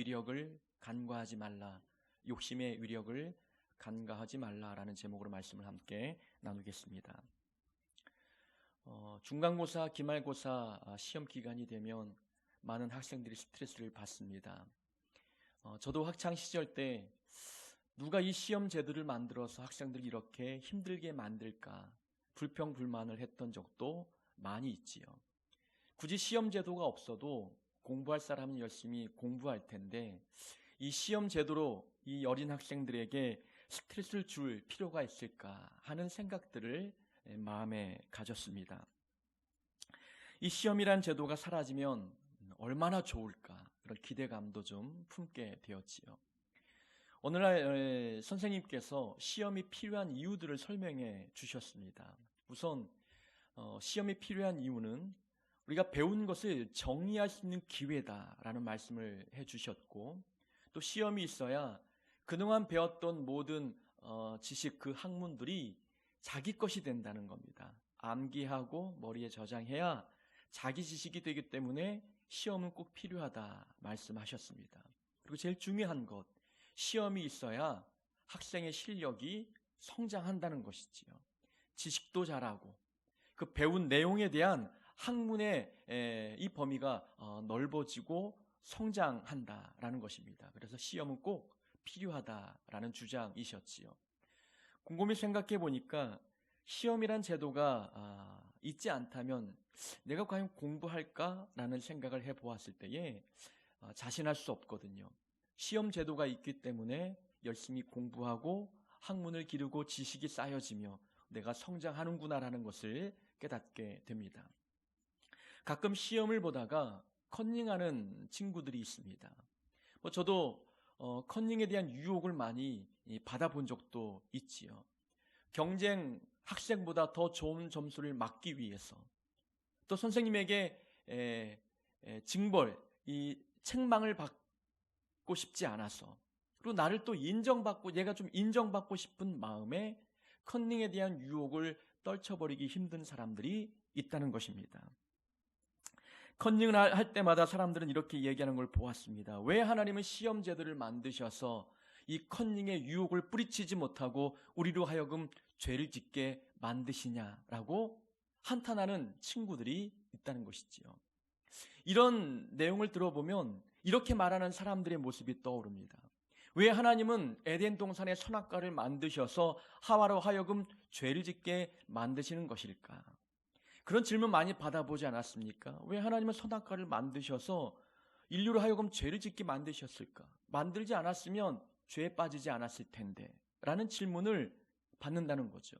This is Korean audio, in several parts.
위력을 간과하지 말라. 욕심의 위력을 간과하지 말라라는 제목으로 말씀을 함께 나누겠습니다. 어, 중간고사, 기말고사 아, 시험 기간이 되면 많은 학생들이 스트레스를 받습니다. 어, 저도 학창 시절 때 누가 이 시험 제도를 만들어서 학생들을 이렇게 힘들게 만들까 불평 불만을 했던 적도 많이 있지요. 굳이 시험 제도가 없어도 공부할 사람은 열심히 공부할 텐데 이 시험 제도로 이 어린 학생들에게 스트레스를 줄 필요가 있을까 하는 생각들을 마음에 가졌습니다. 이 시험이란 제도가 사라지면 얼마나 좋을까 그런 기대감도 좀 품게 되었지요. 오늘날 선생님께서 시험이 필요한 이유들을 설명해 주셨습니다. 우선 어, 시험이 필요한 이유는 우리가 배운 것을 정리할 수 있는 기회다라는 말씀을 해 주셨고 또 시험이 있어야 그동안 배웠던 모든 어, 지식 그 학문들이 자기 것이 된다는 겁니다. 암기하고 머리에 저장해야 자기 지식이 되기 때문에 시험은 꼭 필요하다 말씀하셨습니다. 그리고 제일 중요한 것, 시험이 있어야 학생의 실력이 성장한다는 것이지요. 지식도 잘하고 그 배운 내용에 대한 학문의 이 범위가 어, 넓어지고 성장한다라는 것입니다. 그래서 시험은 꼭 필요하다라는 주장이셨지요. 곰곰이 생각해 보니까 시험이란 제도가 아, 있지 않다면 내가 과연 공부할까라는 생각을 해 보았을 때에 아, 자신할 수 없거든요. 시험 제도가 있기 때문에 열심히 공부하고 학문을 기르고 지식이 쌓여지며 내가 성장하는구나라는 것을 깨닫게 됩니다. 가끔 시험을 보다가 컨닝하는 친구들이 있습니다. 뭐 저도 어, 컨닝에 대한 유혹을 많이 받아본 적도 있지요. 경쟁 학생보다 더 좋은 점수를 막기 위해서 또 선생님에게 에, 에, 징벌, 이 책망을 받고 싶지 않아서 그리고 나를 또 인정받고 얘가 좀 인정받고 싶은 마음에 컨닝에 대한 유혹을 떨쳐버리기 힘든 사람들이 있다는 것입니다. 컨닝을 할 때마다 사람들은 이렇게 얘기하는 걸 보았습니다. 왜 하나님은 시험 제도를 만드셔서 이 컨닝의 유혹을 뿌리치지 못하고 우리로 하여금 죄를 짓게 만드시냐라고 한탄하는 친구들이 있다는 것이지요. 이런 내용을 들어보면 이렇게 말하는 사람들의 모습이 떠오릅니다. 왜 하나님은 에덴 동산의 선악과를 만드셔서 하와로 하여금 죄를 짓게 만드시는 것일까? 그런 질문 많이 받아보지 않았습니까? 왜 하나님은 선악과를 만드셔서 인류로 하여금 죄를 짓게 만드셨을까? 만들지 않았으면 죄에 빠지지 않았을 텐데. 라는 질문을 받는다는 거죠.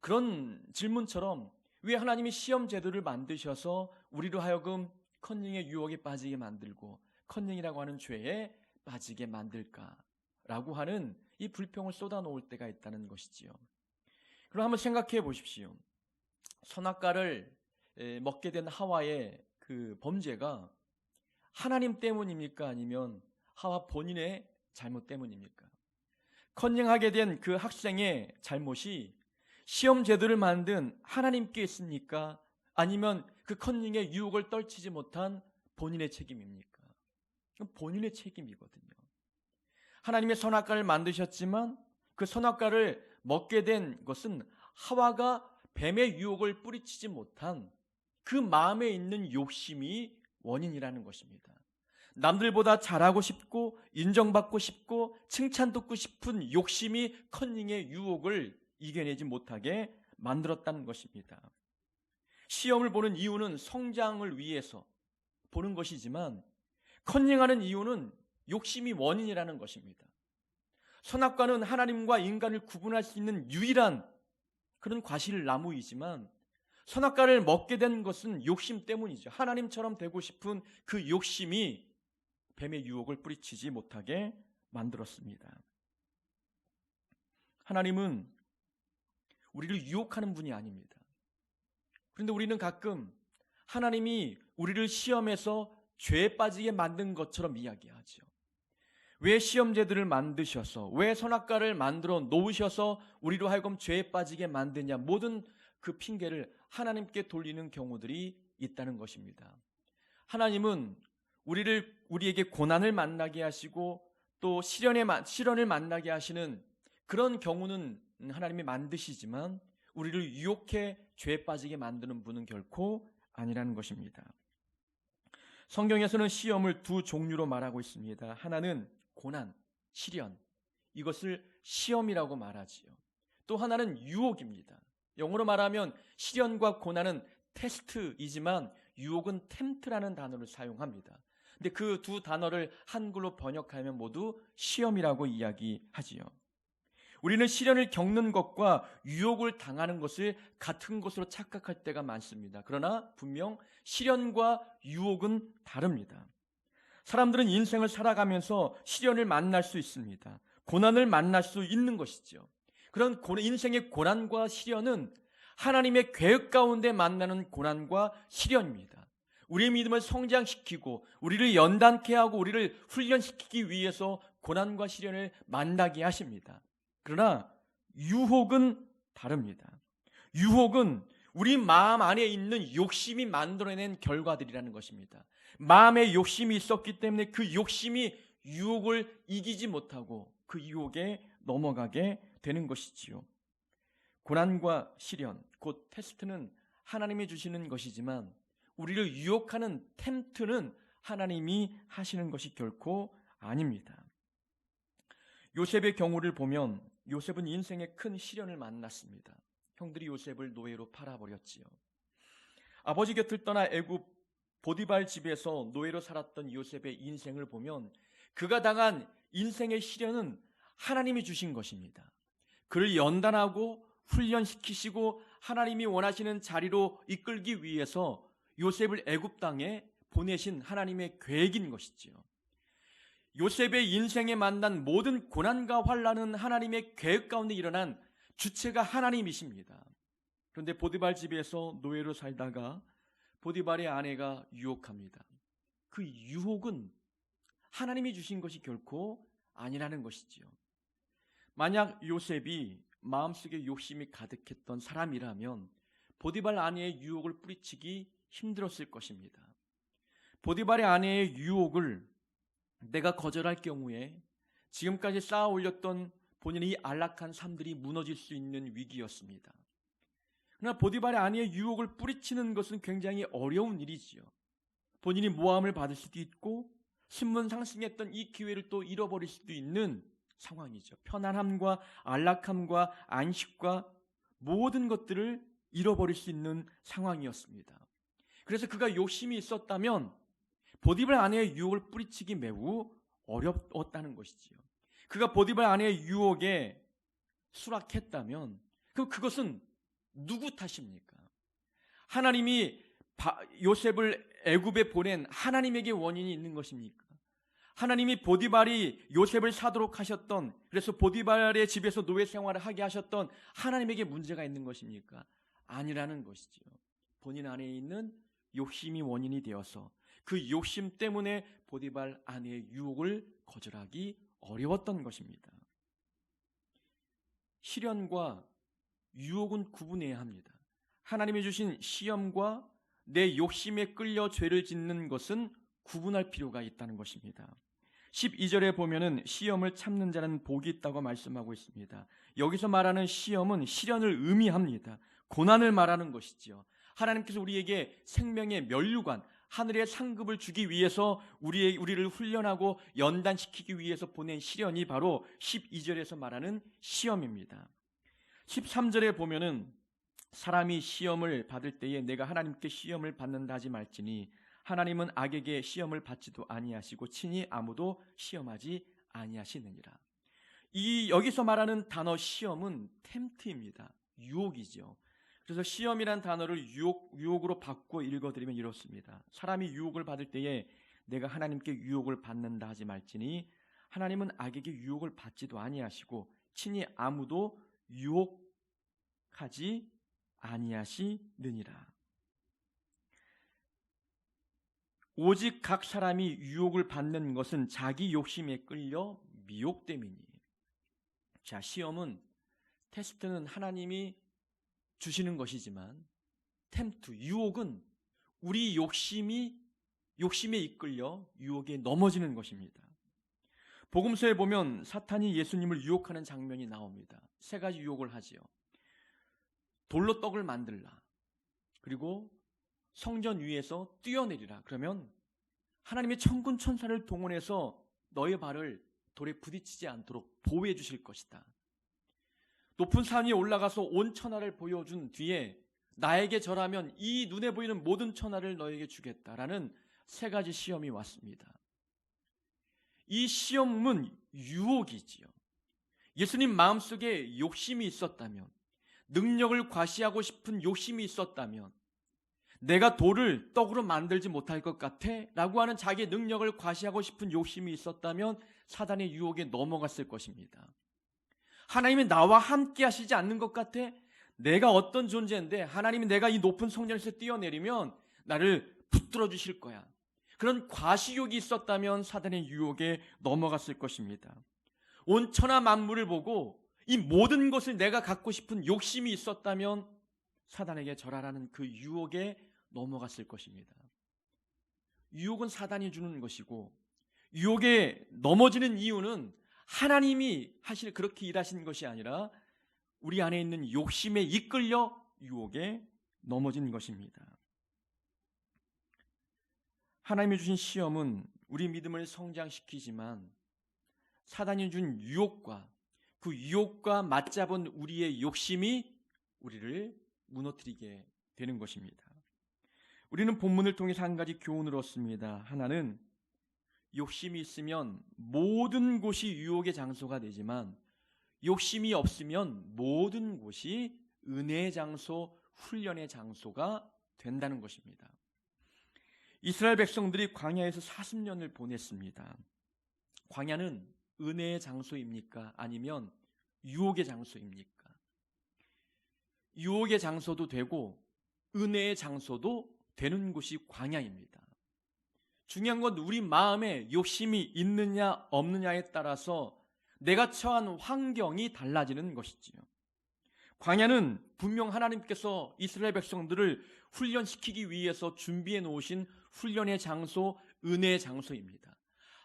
그런 질문처럼 왜 하나님이 시험 제도를 만드셔서 우리로 하여금 컨닝의 유혹에 빠지게 만들고 컨닝이라고 하는 죄에 빠지게 만들까라고 하는 이 불평을 쏟아놓을 때가 있다는 것이지요. 그럼 한번 생각해 보십시오. 선악과를 먹게 된 하와의 그 범죄가 하나님 때문입니까? 아니면 하와 본인의 잘못 때문입니까? 컨닝하게 된 그 학생의 잘못이 시험 제도를 만든 하나님께 있습니까? 아니면 그 컨닝의 유혹을 떨치지 못한 본인의 책임입니까? 본인의 책임이거든요. 하나님의 선악과를 만드셨지만 그 선악과를 먹게 된 것은 하와가 뱀의 유혹을 뿌리치지 못한 그 마음에 있는 욕심이 원인이라는 것입니다. 남들보다 잘하고 싶고 인정받고 싶고 칭찬 듣고 싶은 욕심이 컨닝의 유혹을 이겨내지 못하게 만들었다는 것입니다. 시험을 보는 이유는 성장을 위해서 보는 것이지만 컨닝하는 이유는 욕심이 원인이라는 것입니다. 선악과는 하나님과 인간을 구분할 수 있는 유일한 그런 과실 나무이지만 선악과를 먹게 된 것은 욕심 때문이죠. 하나님처럼 되고 싶은 그 욕심이 뱀의 유혹을 뿌리치지 못하게 만들었습니다. 하나님은 우리를 유혹하는 분이 아닙니다. 그런데 우리는 가끔 하나님이 우리를 시험해서 죄에 빠지게 만든 것처럼 이야기하죠. 왜 시험제들을 만드셔서 왜 선악과를 만들어 놓으셔서 우리로 하여금 죄에 빠지게 만드냐 모든 그 핑계를 하나님께 돌리는 경우들이 있다는 것입니다. 하나님은 우리를 우리에게 고난을 만나게 하시고 또 시련에 마- 시련을 만나게 하시는 그런 경우는 하나님이 만드시지만 우리를 유혹해 죄에 빠지게 만드는 분은 결코 아니라는 것입니다. 성경에서는 시험을 두 종류로 말하고 있습니다. 하나는 고난, 시련. 이것을 시험이라고 말하지요. 또 하나는 유혹입니다. 영어로 말하면 시련과 고난은 테스트이지만 유혹은 템트라는 단어를 사용합니다. 근데 그 두 단어를 한글로 번역하면 모두 시험이라고 이야기하지요. 우리는 시련을 겪는 것과 유혹을 당하는 것을 같은 것으로 착각할 때가 많습니다. 그러나 분명 시련과 유혹은 다릅니다. 사람들은 인생을 살아가면서 시련을 만날 수 있습니다. 고난을 만날 수 있는 것이죠. 그런 고- 인생의 고난과 시련은 하나님의 계획 가운데 만나는 고난과 시련입니다. 우리의 믿음을 성장시키고 우리를 연단케 하고 우리를 훈련시키기 위해서 고난과 시련을 만나게 하십니다. 그러나 유혹은 다릅니다. 유혹은 우리 마음 안에 있는 욕심이 만들어낸 결과들이라는 것입니다. 마음에 욕심이 있었기 때문에 그 욕심이 유혹을 이기지 못하고 그 유혹에 넘어가게 되는 것이지요. 고난과 시련, 곧 테스트는 하나님이 주시는 것이지만 우리를 유혹하는 템트는 하나님이 하시는 것이 결코 아닙니다. 요셉의 경우를 보면 요셉은 인생의 큰 시련을 만났습니다. 형들이 요셉을 노예로 팔아버렸지요. 아버지 곁을 떠나 애굽 보디발 집에서 노예로 살았던 요셉의 인생을 보면 그가 당한 인생의 시련은 하나님이 주신 것입니다. 그를 연단하고 훈련시키시고 하나님이 원하시는 자리로 이끌기 위해서 요셉을 애굽 땅에 보내신 하나님의 계획인 것이지요. 요셉의 인생에 만난 모든 고난과 환란은 하나님의 계획 가운데 일어난 주체가 하나님이십니다. 그런데 보디발 집에서 노예로 살다가 보디발의 아내가 유혹합니다. 그 유혹은 하나님이 주신 것이 결코 아니라는 것이지요. 만약 요셉이 마음속에 욕심이 가득했던 사람이라면 보디발 아내의 유혹을 뿌리치기 힘들었을 것입니다. 보디발의 아내의 유혹을 내가 거절할 경우에 지금까지 쌓아 올렸던 본인의 안락한 삶들이 무너질 수 있는 위기였습니다. 그러나 보디발의 아내의 유혹을 뿌리치는 것은 굉장히 어려운 일이지요. 본인이 모함을 받을 수도 있고 신분 상승했던 이 기회를 또 잃어버릴 수도 있는 상황이죠. 편안함과 안락함과 안식과 모든 것들을 잃어버릴 수 있는 상황이었습니다. 그래서 그가 욕심이 있었다면 보디발 아내의 유혹을 뿌리치기 매우 어렵었다는 것이지요. 그가 보디발 아내의 유혹에 수락했다면 그 그것은 누구 탓입니까? 하나님이 요셉을 애굽에 보낸 하나님에게 원인이 있는 것입니까? 하나님이 보디발이 요셉을 사도록 하셨던 그래서 보디발의 집에서 노예 생활을 하게 하셨던 하나님에게 문제가 있는 것입니까? 아니라는 것이지요. 본인 안에 있는 욕심이 원인이 되어서 그 욕심 때문에 보디발 아내의 유혹을 거절하기 어려웠던 것입니다. 시련과 유혹은 구분해야 합니다. 하나님이 주신 시험과 내 욕심에 끌려 죄를 짓는 것은 구분할 필요가 있다는 것입니다. 12절에 보면은 시험을 참는 자는 복이 있다고 말씀하고 있습니다. 여기서 말하는 시험은 시련을 의미합니다. 고난을 말하는 것이지요. 하나님께서 우리에게 생명의 면류관, 하늘의 상급을 주기 위해서 우리의, 우리를 훈련하고 연단시키기 위해서 보낸 시련이 바로 12절에서 말하는 시험입니다. 13절에 보면은 사람이 시험을 받을 때에 내가 하나님께 시험을 받는다 하지 말지니 하나님은 악에게 시험을 받지도 아니하시고 친히 아무도 시험하지 아니하시느니라. 이 여기서 말하는 단어 시험은 템트입니다. 유혹이죠. 그래서 시험이란 단어를 유혹, 유혹으로 바꾸어 읽어드리면 이렇습니다. 사람이 유혹을 받을 때에 내가 하나님께 유혹을 받는다 하지 말지니 하나님은 악에게 유혹을 받지도 아니하시고 친히 아무도 유혹하지 아니하시느니라. 오직 각 사람이 유혹을 받는 것은 자기 욕심에 끌려 미혹됨이니. 자, 시험은 테스트는 하나님이 주시는 것이지만 템투 유혹은 우리 욕심이 욕심에 이끌려 유혹에 넘어지는 것입니다. 복음서에 보면 사탄이 예수님을 유혹하는 장면이 나옵니다. 세 가지 유혹을 하지요. 돌로 떡을 만들라. 그리고 성전 위에서 뛰어내리라. 그러면 하나님의 천군 천사를 동원해서 너의 발을 돌에 부딪히지 않도록 보호해 주실 것이다. 높은 산 위에 올라가서 온 천하를 보여준 뒤에 나에게 절하면 이 눈에 보이는 모든 천하를 너에게 주겠다라는 세 가지 시험이 왔습니다. 이 시험은 유혹이지요. 예수님 마음속에 욕심이 있었다면, 능력을 과시하고 싶은 욕심이 있었다면, 내가 돌을 떡으로 만들지 못할 것 같아? 라고 하는 자기의 능력을 과시하고 싶은 욕심이 있었다면 사단의 유혹에 넘어갔을 것입니다. 하나님이 나와 함께 하시지 않는 것 같아? 내가 어떤 존재인데 하나님이 내가 이 높은 성전에서 뛰어내리면 나를 붙들어 주실 거야. 그런 과시욕이 있었다면 사단의 유혹에 넘어갔을 것입니다. 온 천하 만물을 보고 이 모든 것을 내가 갖고 싶은 욕심이 있었다면 사단에게 절하라는 그 유혹에 넘어갔을 것입니다. 유혹은 사단이 주는 것이고 유혹에 넘어지는 이유는 하나님이 하실 그렇게 일하신 것이 아니라 우리 안에 있는 욕심에 이끌려 유혹에 넘어진 것입니다. 하나님이 주신 시험은 우리 믿음을 성장시키지만 사단이 준 유혹과 그 유혹과 맞잡은 우리의 욕심이 우리를 무너뜨리게 되는 것입니다. 우리는 본문을 통해서 한 가지 교훈을 얻습니다. 하나는 욕심이 있으면 모든 곳이 유혹의 장소가 되지만 욕심이 없으면 모든 곳이 은혜의 장소, 훈련의 장소가 된다는 것입니다. 이스라엘 백성들이 광야에서 40년을 보냈습니다. 광야는 은혜의 장소입니까? 아니면 유혹의 장소입니까? 유혹의 장소도 되고 은혜의 장소도 되는 곳이 광야입니다. 중요한 건 우리 마음에 욕심이 있느냐 없느냐에 따라서 내가 처한 환경이 달라지는 것이지요. 광야는 분명 하나님께서 이스라엘 백성들을 훈련시키기 위해서 준비해 놓으신 훈련의 장소, 은혜의 장소입니다.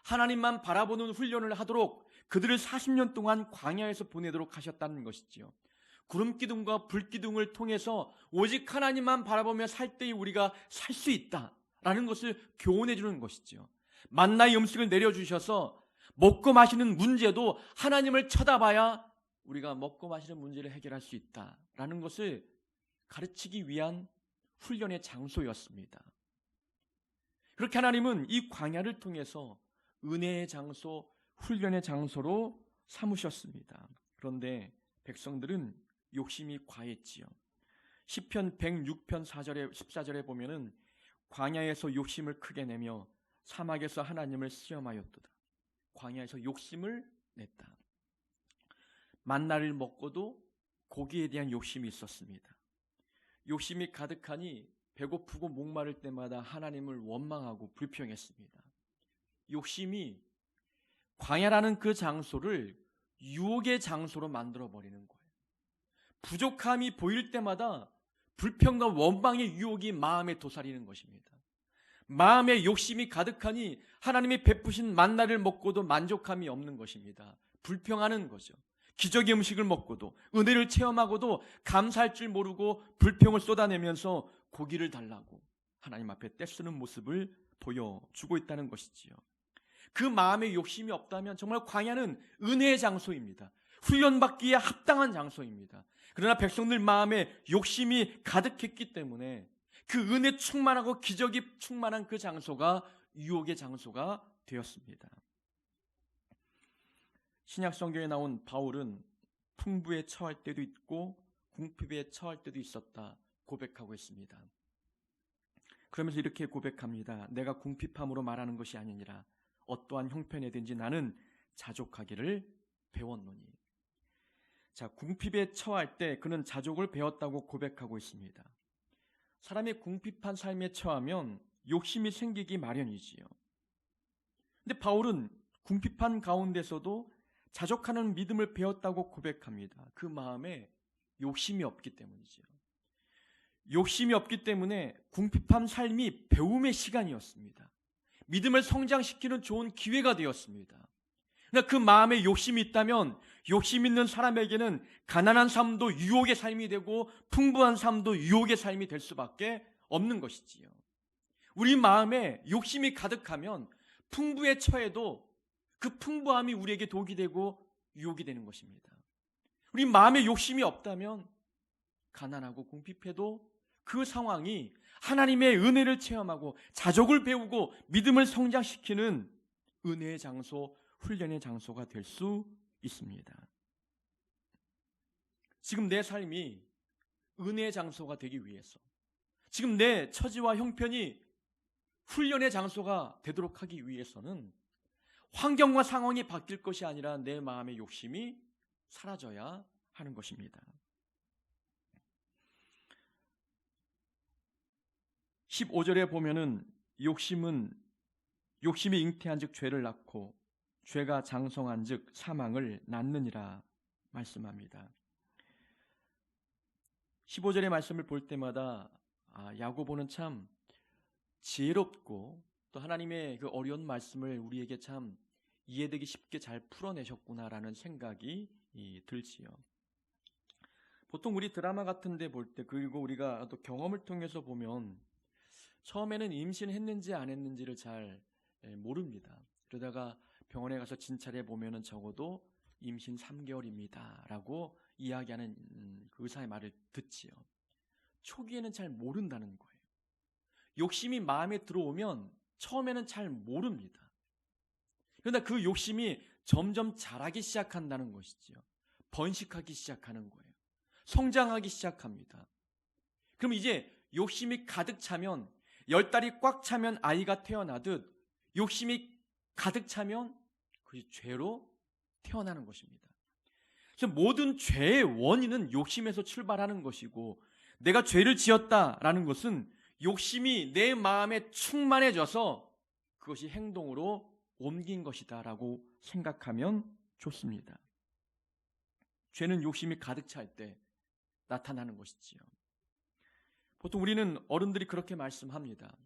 하나님만 바라보는 훈련을 하도록 그들을 40년 동안 광야에서 보내도록 하셨다는 것이지요. 구름 기둥과 불 기둥을 통해서 오직 하나님만 바라보며 살 때에 우리가 살 수 있다 라는 것을 교훈해 주는 것이지요. 만나의 음식을 내려 주셔서 먹고 마시는 문제도 하나님을 쳐다봐야 우리가 먹고 마시는 문제를 해결할 수 있다라는 것을 가르치기 위한 훈련의 장소였습니다. 그렇게 하나님은 이 광야를 통해서 은혜의 장소, 훈련의 장소로 삼으셨습니다. 그런데 백성들은 욕심이 과했지요. 시편 106편 4절에 14절에 보면은 광야에서 욕심을 크게 내며 사막에서 하나님을 시험하였도다. 광야에서 욕심을 냈다. 만나를 먹고도 고기에 대한 욕심이 있었습니다. 욕심이 가득하니 배고프고 목마를 때마다 하나님을 원망하고 불평했습니다. 욕심이 광야라는 그 장소를 유혹의 장소로 만들어 버리는 거예요. 부족함이 보일 때마다 불평과 원망의 유혹이 마음에 도사리는 것입니다. 마음에 욕심이 가득하니 하나님이 베푸신 만나를 먹고도 만족함이 없는 것입니다. 불평하는 거죠. 기적의 음식을 먹고도 은혜를 체험하고도 감사할 줄 모르고 불평을 쏟아내면서 고기를 달라고 하나님 앞에 떼쓰는 모습을 보여주고 있다는 것이지요. 그 마음에 욕심이 없다면 정말 광야는 은혜의 장소입니다. 훈련받기에 합당한 장소입니다. 그러나 백성들 마음에 욕심이 가득했기 때문에 그 은혜 충만하고 기적이 충만한 그 장소가 유혹의 장소가 되었습니다. 신약 성경에 나온 바울은 풍부에 처할 때도 있고 궁핍에 처할 때도 있었다 고백하고 있습니다. 그러면서 이렇게 고백합니다. 내가 궁핍함으로 말하는 것이 아니니라 어떠한 형편에든지 나는 자족하기를 배웠노니. 자, 궁핍에 처할 때 그는 자족을 배웠다고 고백하고 있습니다. 사람이 궁핍한 삶에 처하면 욕심이 생기기 마련이지요. 근데 바울은 궁핍한 가운데서도 자족하는 믿음을 배웠다고 고백합니다. 그 마음에 욕심이 없기 때문이지요. 욕심이 없기 때문에 궁핍한 삶이 배움의 시간이었습니다. 믿음을 성장시키는 좋은 기회가 되었습니다. 그러나 그 마음에 욕심이 있다면 욕심 있는 사람에게는 가난한 삶도 유혹의 삶이 되고 풍부한 삶도 유혹의 삶이 될 수밖에 없는 것이지요. 우리 마음에 욕심이 가득하면 풍부에 처해도 그 풍부함이 우리에게 독이 되고 유혹이 되는 것입니다. 우리 마음에 욕심이 없다면 가난하고 궁핍해도 그 상황이 하나님의 은혜를 체험하고 자족을 배우고 믿음을 성장시키는 은혜의 장소, 훈련의 장소가 될 수 있습니다. 지금 내 삶이 은혜의 장소가 되기 위해서 지금 내 처지와 형편이 훈련의 장소가 되도록 하기 위해서는 환경과 상황이 바뀔 것이 아니라 내 마음의 욕심이 사라져야 하는 것입니다. 15절에 보면은 욕심은 욕심이 잉태한 즉 죄를 낳고 죄가 장성한 즉 사망을 낳느니라 말씀합니다. 15절의 말씀을 볼 때마다 아, 야고보는 참 지혜롭고 또 하나님의 그 어려운 말씀을 우리에게 참 이해되기 쉽게 잘 풀어내셨구나라는 생각이 이, 들지요. 보통 우리 드라마 같은데 볼 때 그리고 우리가 또 경험을 통해서 보면 처음에는 임신했는지 안 했는지를 잘 예, 모릅니다. 그러다가 병원에 가서 진찰해 보면은 적어도 임신 3개월입니다 라고 이야기하는 음, 그 의사의 말을 듣지요. 초기에는 잘 모른다는 거예요. 욕심이 마음에 들어오면 처음에는 잘 모릅니다. 그러나 그 욕심이 점점 자라기 시작한다는 것이지요. 번식하기 시작하는 거예요. 성장하기 시작합니다. 그럼 이제 욕심이 가득 차면 열 달이 꽉 차면 아이가 태어나듯 욕심이 가득 차면 그것이 죄로 태어나는 것입니다. 그래서 모든 죄의 원인은 욕심에서 출발하는 것이고 내가 죄를 지었다라는 것은 욕심이 내 마음에 충만해져서 그것이 행동으로 옮긴 것이다라고 생각하면 좋습니다. 죄는 욕심이 가득 찰 때 나타나는 것이지요. 보통 우리는 어른들이 그렇게 말씀합니다.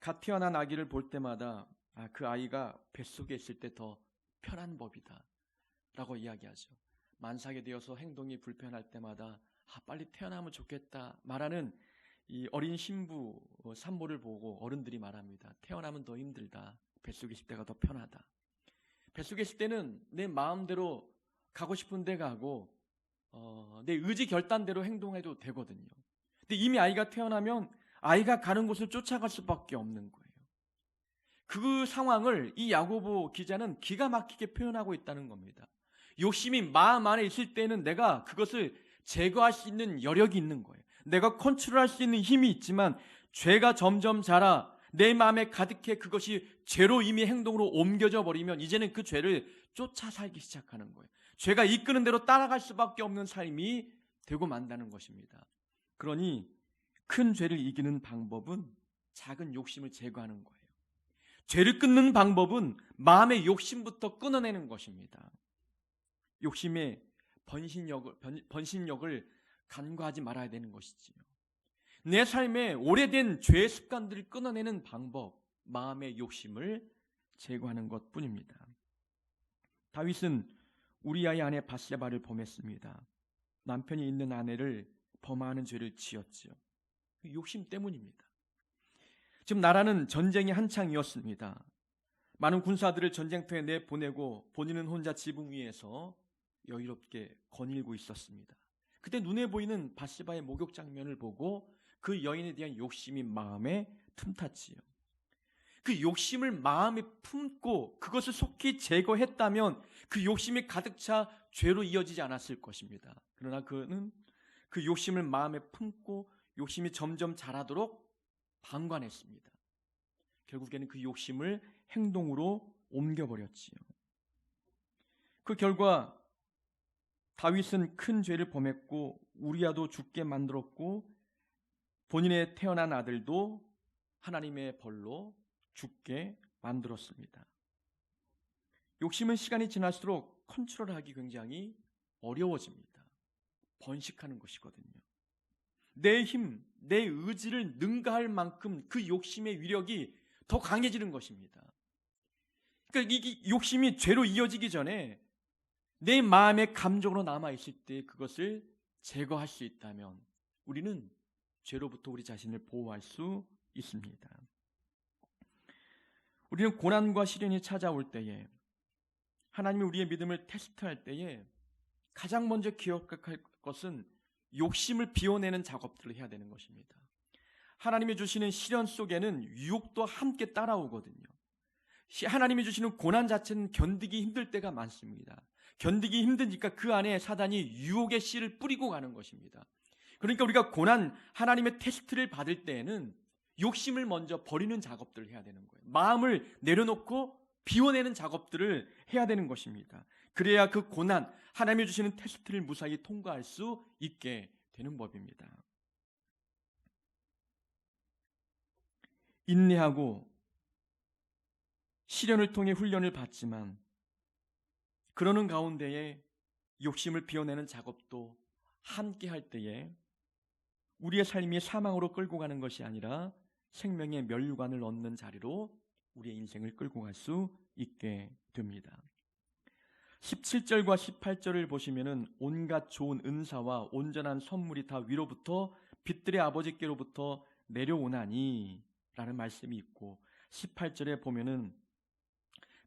갓 태어난 아기를 볼 때마다 아, 그 아이가 뱃속에 있을 때 더 편한 법이다. 라고 이야기하죠. 만삭이 되어서 행동이 불편할 때마다 아, 빨리 태어나면 좋겠다. 말하는 이 어린 신부 어, 산모를 보고 어른들이 말합니다. 태어나면 더 힘들다. 뱃속에 있을 때가 더 편하다. 뱃속에 있을 때는 내 마음대로 가고 싶은 데 가고 어, 내 의지 결단대로 행동해도 되거든요. 근데 이미 아이가 태어나면 아이가 가는 곳을 쫓아갈 수밖에 없는 거예요. 그 상황을 이 야고보 기자는 기가 막히게 표현하고 있다는 겁니다. 욕심이 마음 안에 있을 때는 내가 그것을 제거할 수 있는 여력이 있는 거예요. 내가 컨트롤할 수 있는 힘이 있지만 죄가 점점 자라 내 마음에 가득해 그것이 죄로 이미 행동으로 옮겨져 버리면 이제는 그 죄를 쫓아 살기 시작하는 거예요. 죄가 이끄는 대로 따라갈 수밖에 없는 삶이 되고 만다는 것입니다. 그러니 큰 죄를 이기는 방법은 작은 욕심을 제거하는 거예요. 죄를 끊는 방법은 마음의 욕심부터 끊어내는 것입니다. 욕심의 번신력을, 번 신력을 간과하지 말아야 되는 것이지요. 내 삶에 오래된 죄의 습관들을 끊어내는 방법, 마음의 욕심을 제거하는 것 뿐입니다. 다윗은 우리아의 아내 바세바를 범했습니다. 남편이 있는 아내를 범하는 죄를 지었지요. 그 욕심 때문입니다. 지금 나라는 전쟁이 한창이었습니다. 많은 군사들을 전쟁터에 내보내고 본인은 혼자 지붕 위에서 여유롭게 거닐고 있었습니다. 그때 눈에 보이는 바시바의 목욕 장면을 보고 그 여인에 대한 욕심이 마음에 틈탔지요. 그 욕심을 마음에 품고 그것을 속히 제거했다면 그 욕심이 가득 차 죄로 이어지지 않았을 것입니다. 그러나 그는 그 욕심을 마음에 품고 욕심이 점점 자라도록 방관했습니다. 결국에는 그 욕심을 행동으로 옮겨버렸지요. 그 결과 다윗은 큰 죄를 범했고 우리아도 죽게 만들었고 본인의 태어난 아들도 하나님의 벌로 죽게 만들었습니다. 욕심은 시간이 지날수록 컨트롤하기 굉장히 어려워집니다. 번식하는 것이거든요. 내 힘, 내 의지를 능가할 만큼 그 욕심의 위력이 더 강해지는 것입니다. 그러니까 이 욕심이 죄로 이어지기 전에 내 마음의 감정으로 남아 있을 때 그것을 제거할 수 있다면 우리는 죄로부터 우리 자신을 보호할 수 있습니다. 우리는 고난과 시련이 찾아올 때에 하나님이 우리의 믿음을 테스트할 때에 가장 먼저 기억할 것은 욕심을 비워내는 작업들을 해야 되는 것입니다. 하나님이 주시는 시련 속에는 유혹도 함께 따라오거든요. 하나님이 주시는 고난 자체는 견디기 힘들 때가 많습니다. 견디기 힘드니까 그 안에 사단이 유혹의 씨를 뿌리고 가는 것입니다. 그러니까 우리가 고난 하나님의 테스트를 받을 때에는 욕심을 먼저 버리는 작업들을 해야 되는 거예요. 마음을 내려놓고 비워내는 작업들을 해야 되는 것입니다. 그래야 그 고난, 하나님이 주시는 테스트를 무사히 통과할 수 있게 되는 법입니다. 인내하고 시련을 통해 훈련을 받지만 그러는 가운데에 욕심을 비워내는 작업도 함께 할 때에 우리의 삶이 사망으로 끌고 가는 것이 아니라 생명의 멸류관을 얻는 자리로 우리의 인생을 끌고 갈 수 있게 됩니다. 17절과 18절을 보시면은 온갖 좋은 은사와 온전한 선물이 다 위로부터 빛들의 아버지께로부터 내려오나니 라는 말씀이 있고 18절에 보면은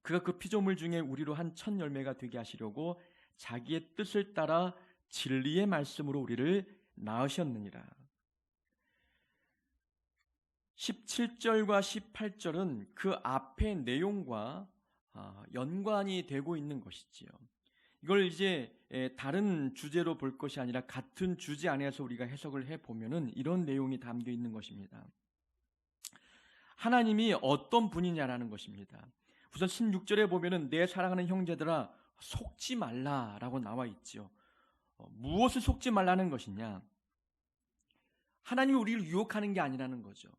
그가 그 피조물 중에 우리로 한 첫 열매가 되게 하시려고 자기의 뜻을 따라 진리의 말씀으로 우리를 낳으셨느니라. 17절과 18절은 그 앞의 내용과 아, 연관이 되고 있는 것이지요. 이걸 이제 다른 주제로 볼 것이 아니라 같은 주제 안에서 우리가 해석을 해 보면은 이런 내용이 담겨 있는 것입니다. 하나님이 어떤 분이냐라는 것입니다. 우선 16절에 보면은 내 사랑하는 형제들아 속지 말라라고 나와 있지요. 어, 무엇을 속지 말라는 것이냐? 하나님이 우리를 유혹하는 게 아니라는 거죠.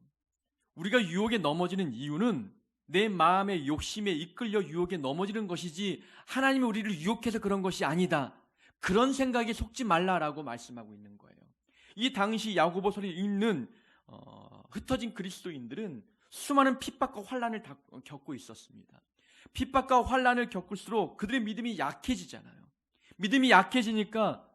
우리가 유혹에 넘어지는 이유는 내 마음의 욕심에 이끌려 유혹에 넘어지는 것이지 하나님이 우리를 유혹해서 그런 것이 아니다. 그런 생각에 속지 말라라고 말씀하고 있는 거예요. 이 당시 야고보서를 읽는 어, 흩어진 그리스도인들은 수많은 핍박과 환란을 겪고 있었습니다. 핍박과 환란을 겪을수록 그들의 믿음이 약해지잖아요. 믿음이 약해지니까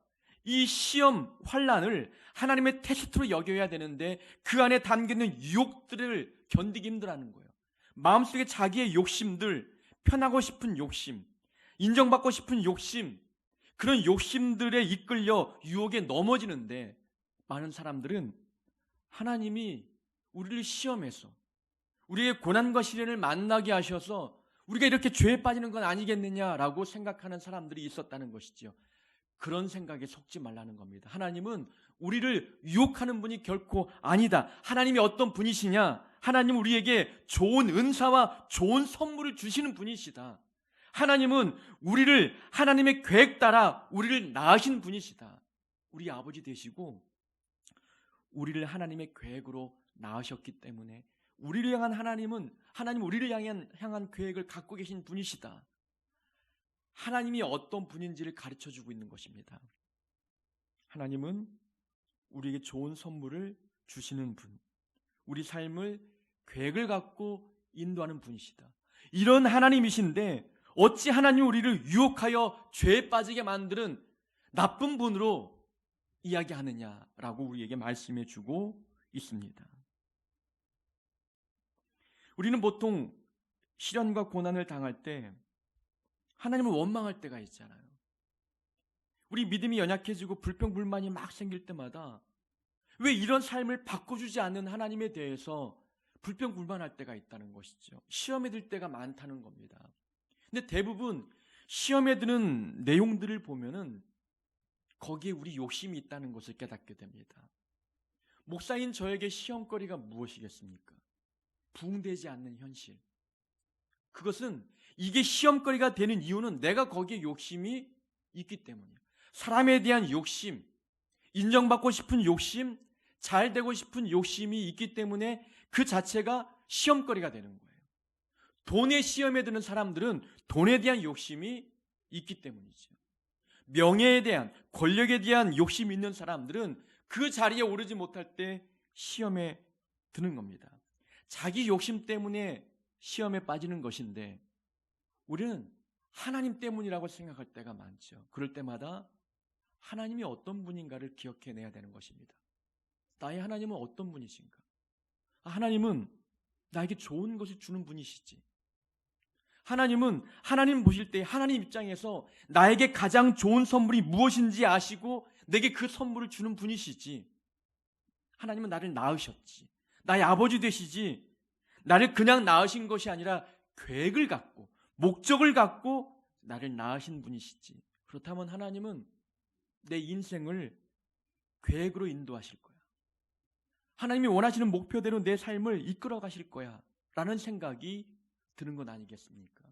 이 시험 환란을 하나님의 테스트로 여겨야 되는데 그 안에 담겨 있는 유혹들을 견디기 힘들어하는 거예요. 마음속에 자기의 욕심들, 편하고 싶은 욕심, 인정받고 싶은 욕심, 그런 욕심들에 이끌려 유혹에 넘어지는데 많은 사람들은 하나님이 우리를 시험해서 우리의 고난과 시련을 만나게 하셔서 우리가 이렇게 죄에 빠지는 건 아니겠느냐라고 생각하는 사람들이 있었다는 것이지요. 그런 생각에 속지 말라는 겁니다. 하나님은 우리를 유혹하는 분이 결코 아니다. 하나님이 어떤 분이시냐? 하나님 우리에게 좋은 은사와 좋은 선물을 주시는 분이시다. 하나님은 우리를 하나님의 계획 따라 우리를 낳으신 분이시다. 우리 아버지 되시고 우리를 하나님의 계획으로 낳으셨기 때문에 우리를 향한 하나님은 하나님 우리를 향한, 향한 계획을 갖고 계신 분이시다. 하나님이 어떤 분인지를 가르쳐 주고 있는 것입니다. 하나님은 우리에게 좋은 선물을 주시는 분. 우리 삶을 계획을 갖고 인도하는 분이시다. 이런 하나님이신데 어찌 하나님 우리를 유혹하여 죄에 빠지게 만드는 나쁜 분으로 이야기하느냐라고 우리에게 말씀해 주고 있습니다. 우리는 보통 시련과 고난을 당할 때 하나님을 원망할 때가 있잖아요. 우리 믿음이 연약해지고 불평불만이 막 생길 때마다 왜 이런 삶을 바꿔주지 않는 하나님에 대해서 불평불만할 때가 있다는 것이죠. 시험에 들 때가 많다는 겁니다. 근데 대부분 시험에 드는 내용들을 보면은 거기에 우리 욕심이 있다는 것을 깨닫게 됩니다. 목사인 저에게 시험거리가 무엇이겠습니까? 부응되지 않는 현실. 그것은 이게 시험거리가 되는 이유는 내가 거기에 욕심이 있기 때문이에요. 사람에 대한 욕심, 인정받고 싶은 욕심, 잘 되고 싶은 욕심이 있기 때문에 그 자체가 시험거리가 되는 거예요. 돈의 시험에 드는 사람들은 돈에 대한 욕심이 있기 때문이죠. 명예에 대한, 권력에 대한 욕심이 있는 사람들은 그 자리에 오르지 못할 때 시험에 드는 겁니다. 자기 욕심 때문에 시험에 빠지는 것인데 우리는 하나님 때문이라고 생각할 때가 많죠. 그럴 때마다 하나님이 어떤 분인가를 기억해내야 되는 것입니다. 나의 하나님은 어떤 분이신가? 아, 하나님은 나에게 좋은 것을 주는 분이시지. 하나님은 하나님 보실 때 하나님 입장에서 나에게 가장 좋은 선물이 무엇인지 아시고 내게 그 선물을 주는 분이시지. 하나님은 나를 낳으셨지. 나의 아버지 되시지. 나를 그냥 낳으신 것이 아니라 계획을 갖고 목적을 갖고 나를 낳으신 분이시지. 그렇다면 하나님은 내 인생을 계획으로 인도하실 거야. 하나님이 원하시는 목표대로 내 삶을 이끌어 가실 거야. 라는 생각이 드는 것 아니겠습니까?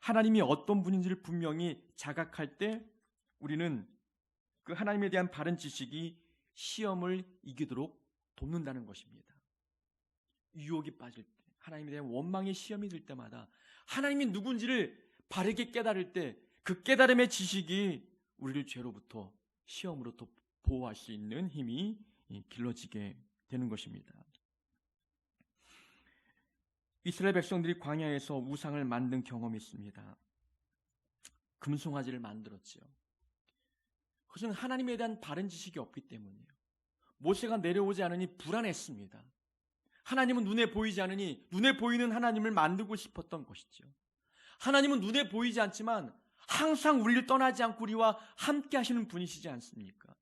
하나님이 어떤 분인지를 분명히 자각할 때 우리는 그 하나님에 대한 바른 지식이 시험을 이기도록 돕는다는 것입니다. 유혹이 빠질 때, 하나님에 대한 원망의 시험이 들 때마다 하나님이 누군지를 바르게 깨달을 때 그 깨달음의 지식이 우리를 죄로부터 시험으로부터 보호할 수 있는 힘이 길러지게 되는 것입니다. 이스라엘 백성들이 광야에서 우상을 만든 경험이 있습니다. 금송아지를 만들었지요. 그것은 하나님에 대한 바른 지식이 없기 때문이에요. 모세가 내려오지 않으니 불안했습니다. 하나님은 눈에 보이지 않으니 눈에 보이는 하나님을 만들고 싶었던 것이죠. 하나님은 눈에 보이지 않지만 항상 우리를 떠나지 않고 우리와 함께 하시는 분이시지 않습니까?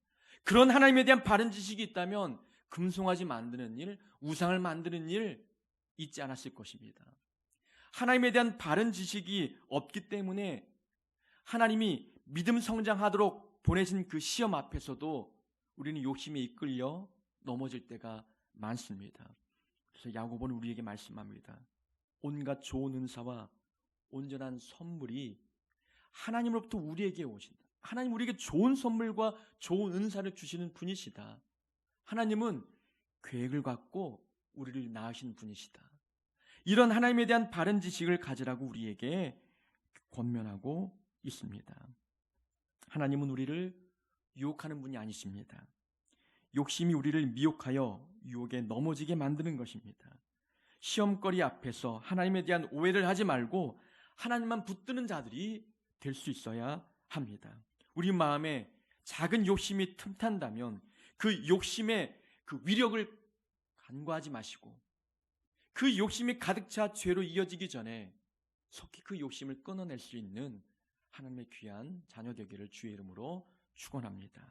그런 하나님에 대한 바른 지식이 있다면 금송아지 만드는 일, 우상을 만드는 일 잊지 않았을 것입니다. 하나님에 대한 바른 지식이 없기 때문에 하나님이 믿음 성장하도록 보내신 그 시험 앞에서도 우리는 욕심에 이끌려 넘어질 때가 많습니다. 그래서 야고보는 우리에게 말씀합니다. 온갖 좋은 은사와 온전한 선물이 하나님으로부터 우리에게 오신다. 하나님 우리에게 좋은 선물과 좋은 은사를 주시는 분이시다. 하나님은 계획을 갖고 우리를 낳으신 분이시다. 이런 하나님에 대한 바른 지식을 가지라고 우리에게 권면하고 있습니다. 하나님은 우리를 유혹하는 분이 아니십니다. 욕심이 우리를 미혹하여 유혹에 넘어지게 만드는 것입니다. 시험거리 앞에서 하나님에 대한 오해를 하지 말고 하나님만 붙드는 자들이 될 수 있어야 합니다. 우리 마음에 작은 욕심이 틈탄다면 그 욕심의 그 위력을 간과하지 마시고 그 욕심이 가득 차 죄로 이어지기 전에 속히 그 욕심을 끊어낼 수 있는 하나님의 귀한 자녀 되기를 주의 이름으로 축원합니다.